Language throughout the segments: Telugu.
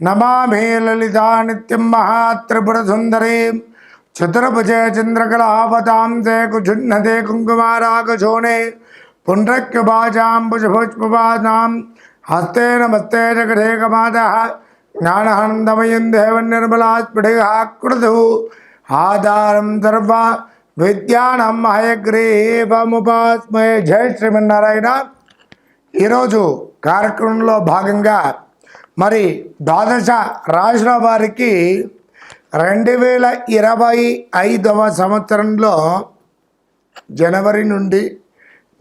నమామే లలితా నిత్యం మహాత్రిపుర సుందరీం చతుర్భుజే చంద్రకళావతాంసే కుజున్నతే కుంకుమారాగశోణే పుండ్రక్యుభాజాంబుజభుష్పవానాం హస్తే నమస్తే జగదేకమాతः. జ్ఞానానందమయం దేవం నిర్మలాస్ఫుటికాకృతు ఆధారం సర్వ విద్యానం హయగ్రీవముపాస్మయ జయ శ్రీమన్నారాయణ ఈరోజు కార్యక్రమంలో భాగంగా మరి ద్వాదశ రాశుల వారికి రెండు వేల ఇరవై ఐదవ సంవత్సరంలో జనవరి నుండి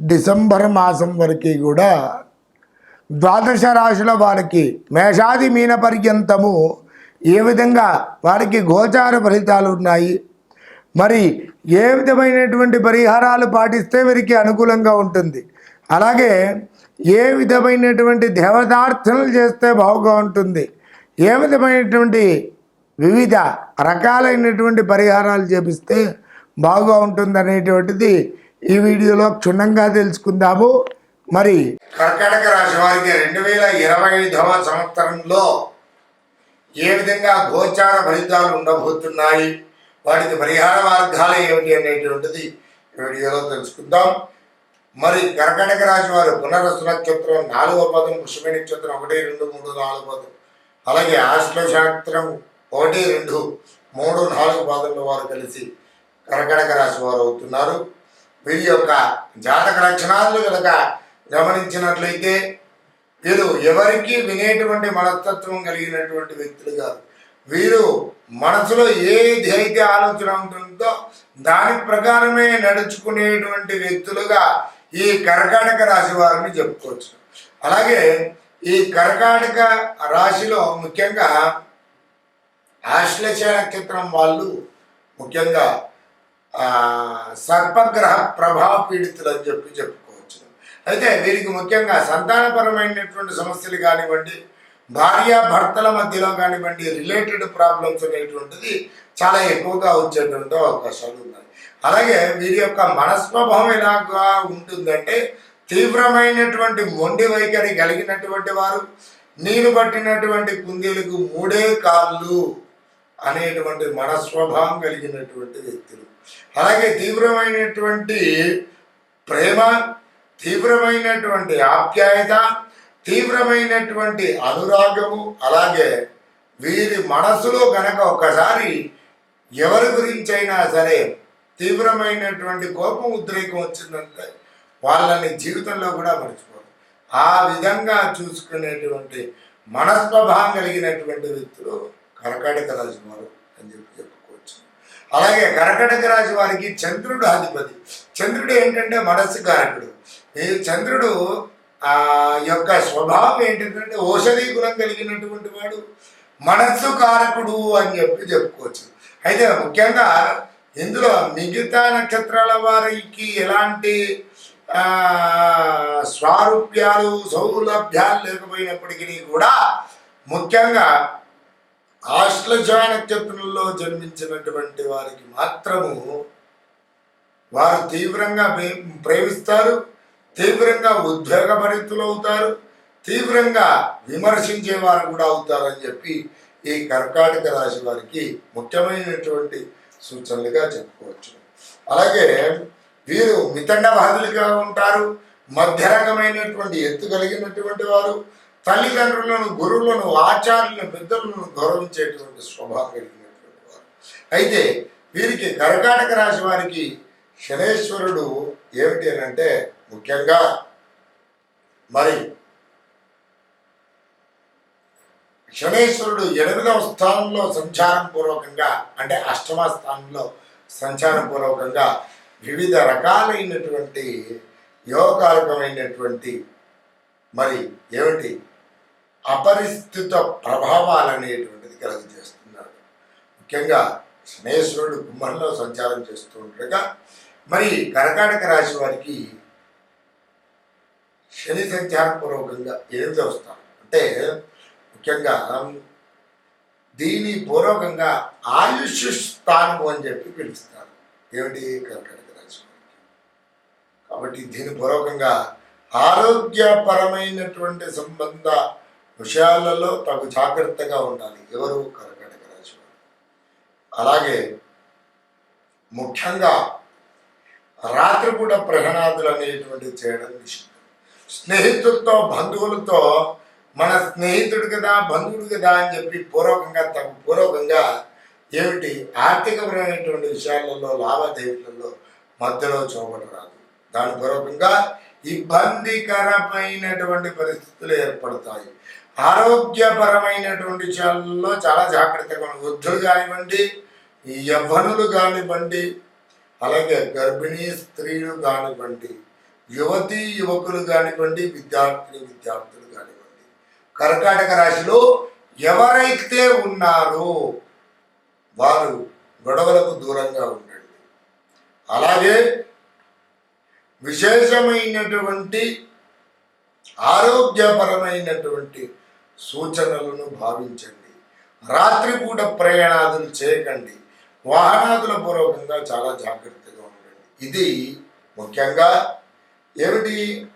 డిసెంబర్ మాసం వరకు కూడా ద్వాదశ రాశుల వారికి మేషాది మీన పర్యంతము ఏ విధంగా వారికి గోచార ఫలితాలు ఉన్నాయి? మరి ఏ విధమైనటువంటి పరిహారాలు పాటిస్తే వీరికి అనుకూలంగా ఉంటుంది? అలాగే ఏ విధమైనటువంటి దేవతార్థనలు చేస్తే బాగుగా ఉంటుంది? ఏ విధమైనటువంటి వివిధ రకాలైనటువంటి పరిహారాలు చేపిస్తే బాగా ఉంటుంది అనేటువంటిది ఈ వీడియోలో క్షుణ్ణంగా తెలుసుకుందాము. మరి కర్కాటక రాశి వారికి రెండు వేల ఇరవై ఐదవ సంవత్సరంలో ఏ విధంగా గోచార ఫలితాలు ఉండబోతున్నాయి? వాటికి పరిహార మార్గాలు ఏమిటి అనేటువంటిది ఈ వీడియోలో తెలుసుకుందాం. మరి కర్కాటక రాశి వారు పునరసు నక్షత్రం నాలుగో పదం పుష్పి నక్షత్రం ఒకటి రెండు మూడు నాలుగు పదం. అలాగే ఆశ్లేష నక్షత్రం ఒకటి రెండు మూడు నాలుగు పాదంలో వారు కలిసి కర్కాటక రాశి వారు అవుతున్నారు. వీరి యొక్క జాతక లక్షణాలు కనుక గమనించినట్లయితే వీరు ఎవరికి వినేటువంటి మనస్తత్వం కలిగినటువంటి వ్యక్తులు కాదు. వీరు మనసులో ఏది అయితే ఆలోచన ఉంటుందో దాని ప్రకారమే నడుచుకునేటువంటి వ్యక్తులుగా ఈ కర్కాటక రాశి వారిని చెప్పుకోవచ్చు. అలాగే ఈ కర్కాటక రాశిలో ముఖ్యంగా ఆశ్లేష నక్షత్రం వాళ్ళు ముఖ్యంగా సర్పగ్రహ ప్రభావ పీడితులు అని చెప్పి చెప్పుకోవచ్చు. అయితే వీరికి ముఖ్యంగా సంతానపరమైనటువంటి సమస్యలు కానివ్వండి భార్య భర్తల మధ్యలో కానివ్వండి రిలేటెడ్ ప్రాబ్లమ్స్ అనేటువంటిది చాలా ఎక్కువగా వచ్చేటువంటి అవకాశాలు ఉన్నాయి. అలాగే వీరి యొక్క మనస్వభావం ఎలాగా ఉంటుందంటే తీవ్రమైనటువంటి మొండి వైఖరి కలిగినటువంటి వారు నీరు పట్టినటువంటి కుందేలకు మూడే కాళ్ళు అనేటువంటి మనస్వభావం కలిగినటువంటి వ్యక్తులు. అలాగే తీవ్రమైనటువంటి ప్రేమ తీవ్రమైనటువంటి ఆప్యాయత తీవ్రమైనటువంటి అనురాగము అలాగే వీరి మనసులో కనుక ఒకసారి ఎవరి గురించి అయినా సరే తీవ్రమైనటువంటి కోపం ఉద్రేకం వచ్చిందంటే వాళ్ళని జీవితంలో కూడా మర్చిపోరు. ఆ విధంగా చూసుకునేటువంటి మనస్వభావం కలిగినటువంటి వ్యక్తులు కర్కాటక రాశి వారు అని చెప్పి చెప్పుకోవచ్చు. అలాగే కర్కాటక రాశి వారికి చంద్రుడు అధిపతి. చంద్రుడు ఏంటంటే మనస్సు కారకుడు ఈ చంద్రుడు ఆ యొక్క స్వభావం ఏంటంటే ఔషధీ గుణం కలిగినటువంటి వాడు మనస్సు కారకుడు అని చెప్పి చెప్పుకోవచ్చు. అయితే ముఖ్యంగా ఇందులో మిగతా నక్షత్రాల వారికి ఎలాంటి స్వారూప్యాలు సౌలభ్యాలు లేకపోయినప్పటికీ కూడా ముఖ్యంగా ఆశ్లజ నక్షత్రంలో జన్మించినటువంటి వారికి మాత్రము వారు తీవ్రంగా ప్రే- ప్రేమిస్తారు తీవ్రంగా ఉద్వేగభరితులు అవుతారు తీవ్రంగా విమర్శించే వారు కూడా అవుతారని చెప్పి ఈ కర్కాటక రాశి వారికి ముఖ్యమైనటువంటి సూచనలుగా చెప్పుకోవచ్చు. అలాగే వీరు మితండ బాధలుగా ఉంటారు. మధ్య రకమైనటువంటి ఎత్తు కలిగినటువంటి వారు తల్లిదండ్రులను గురువులను ఆచార్యులను పెద్దలను గౌరవించేటువంటి స్వభావం కలిగినటువంటి వారు. అయితే వీరికి కర్కాటక రాశి వారికి శనేశ్వరుడు ఏమిటి అని అంటే ముఖ్యంగా మరి శనేశ్వరుడు ఎనిమిదవ స్థానంలో సంచారం పూర్వకంగా అంటే అష్టమ స్థానంలో సంచారం పూర్వకంగా వివిధ రకాలైనటువంటి యోగకారకమైనటువంటి మరి ఏమిటి? అపరిస్థిత ప్రభావాలు అనేటువంటిది కలుగజేస్తున్నాడు ముఖ్యంగా శనేశ్వరుడు కుంభంలో సంచారం చేస్తూ ఉండగా మరి కర్కాటక రాశి వారికి శని సంచారపూర్వకంగా పూర్వకంగా ఎనిమిదవ స్థానం. అంటే ముఖ్యంగా దీని పూర్వకంగా ఆయుష్ స్థానం అని చెప్పి పిలుస్తారు. ఏమిటి? కర్కటక రాశి కాబట్టి దీని పూర్వకంగా ఆరోగ్యపరమైనటువంటి సంబంధ విషయాలలో తగు జాగ్రత్తగా ఉండాలి. ఎవరు? కర్కటక రాశి అలాగే ముఖ్యంగా రాత్రిపూట ప్రహణాదులు అనేటువంటివి చేయడం నిషిద్ధం. స్నేహితులతో బంధువులతో మన స్నేహితుడు కదా బంధువుడు కదా అని చెప్పి పూర్వకంగా తమ పూర్వకంగా ఏమిటి? ఆర్థికపరమైనటువంటి విషయాలలో లావాదేవీలలో మధ్యలో చూపడరాదు దాని పూర్వకంగా ఇబ్బందికరమైనటువంటి పరిస్థితులు ఏర్పడతాయి. ఆరోగ్యపరమైనటువంటి విషయాలలో చాలా జాగ్రత్తగా వృద్ధులు కానివ్వండి యవ్వనులు కానివ్వండి అలాగే గర్భిణీ స్త్రీలు కానివ్వండి యువతి యువకులు కానివ్వండి విద్యార్థిని విద్యార్థులు కర్కాటక రాశిలో ఎవరైతే ఉన్నారో వారు గొడవలకు దూరంగా ఉండండి. అలాగే విశేషమైనటువంటి ఆరోగ్యపరమైనటువంటి సూచనలను భావించండి. రాత్రిపూట ప్రయాణాదులు చేయకండి. వాహనాదుల పూర్వకంగా చాలా జాగ్రత్తగా ఉండండి. ఇది ముఖ్యంగా ఏమిటి?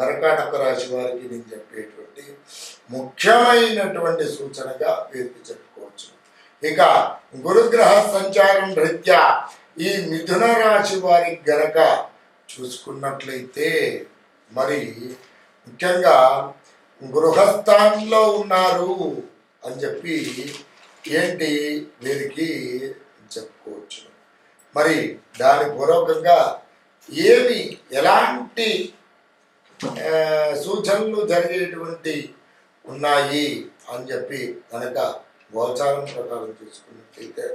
కర్కాటక రాశి వారికి నేను చెప్పేటువంటి ముఖ్యమైనటువంటి సూచనగా వీరికి చెప్పుకోవచ్చు. ఇక గురుగ్రహ సంచారం రీత్యా ఈ మిథున రాశి వారికి గనక చూసుకున్నట్లయితే మరి ముఖ్యంగా గృహస్థానంలో ఉన్నారు అని చెప్పి ఏంటి వీరికి చెప్పుకోవచ్చు. మరి దాని పూర్వకంగా ఏమి ఎలాంటి సూచనలు జరిగేటువంటి ఉన్నాయి అని చెప్పి కనుక గోచారం ప్రకారం తీసుకున్నట్లయితే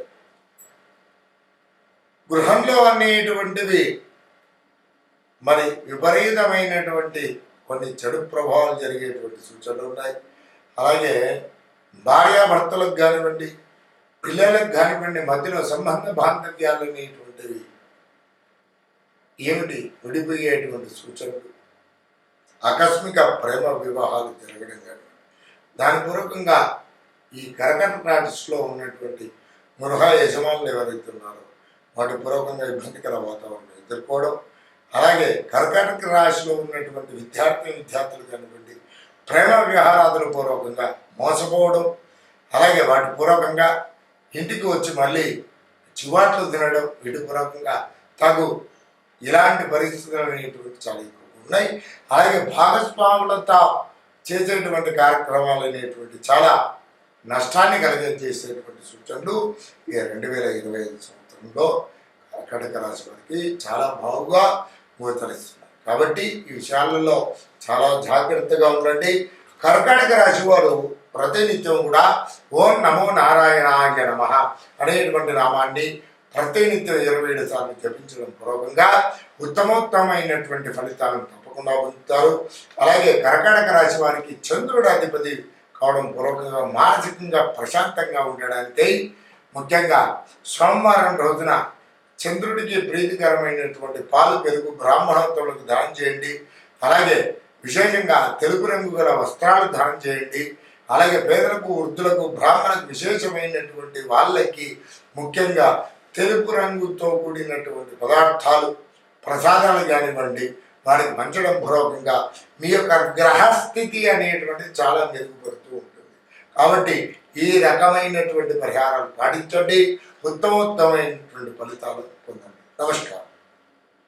గృహంలో అనేటువంటివి మరి విపరీతమైనటువంటి కొన్ని చెడు ప్రభావాలు జరిగేటువంటి సూచనలు ఉన్నాయి. అలాగే భార్యాభర్తలకు కానివ్వండి పిల్లలకు కానివ్వండి మధ్యలో సంబంధ బాంధవ్యాలు అనేటువంటివి ఏమిటి విడిపోయేటువంటి సూచనలు? ఆకస్మిక ప్రేమ వివాహాలు జరగడం కానీ దాని పూర్వకంగా ఈ కర్కట రాశిలో ఉన్నటువంటి గృహ యజమానులు ఎవరైతే ఉన్నారో వాటి పూర్వకంగా ఇబ్బందికర వాతావరణం ఎదుర్కోవడం అలాగే కర్కాటక రాశిలో ఉన్నటువంటి విద్యార్థి విద్యార్థులు కానివ్వండి ప్రేమ వ్యవహారాదుల పూర్వకంగా మోసపోవడం అలాగే వాటి పూర్వకంగా ఇంటికి వచ్చి మళ్ళీ చివాట్లు తినడం వీటి పూర్వకంగా తగు ఇలాంటి పరిస్థితులు అనేటువంటి చాలా ఎక్కువ. ఉన్నాయి. అలాగే భాగస్వాములతో చేసేటువంటి కార్యక్రమాలు అనేటువంటి చాలా నష్టాన్ని కలిగజేసేటువంటి సూచనలు ఈ రెండు వేల ఇరవై ఐదు సంవత్సరంలో కర్కాటక రాశి వారికి చాలా బాగుగా గోచరిస్తున్నారు కాబట్టి ఈ విషయాలలో చాలా జాగ్రత్తగా ఉండండి. కర్కాటక రాశి వారు ప్రతినిత్యం కూడా ఓం నమో నారాయణాయ నమ అనేటువంటి నామాన్ని ప్రతినిత్యం ఇరవై ఏడు సార్లు జపించడం పూర్వకంగా ఉత్తమోత్తమైనటువంటి ఫలితాలను తప్పకుండా పొందుతారు. అలాగే కర్కాటక రాశి వారికి చంద్రుడు అధిపతి కావడం పూర్వకంగా మానసికంగా ప్రశాంతంగా ఉండడానికి ముఖ్యంగా సోమవారం రోజున చంద్రుడికి ప్రీతికరమైనటువంటి పాలు పెరుగు బ్రాహ్మణోత్తములకు దానం చేయండి. అలాగే విశేషంగా తెలుపు రంగు గల వస్త్రాలు దానం చేయండి. అలాగే పేదలకు వృద్ధులకు బ్రాహ్మణకు విశేషమైనటువంటి వాళ్ళకి ముఖ్యంగా తెలుపు రంగుతో కూడినటువంటి పదార్థాలు ప్రసాదాలు కానివ్వండి వారికి పంచడం పూర్వకంగా మీ యొక్క గ్రహస్థితి అనేటువంటిది చాలా మెరుగుపడుతూ ఉంటుంది. కాబట్టి ఈ రకమైనటువంటి పరిహారాలు పాటించండి. ఉత్తమోత్తమైనటువంటి ఫలితాలు పొందండి. నమస్కారం.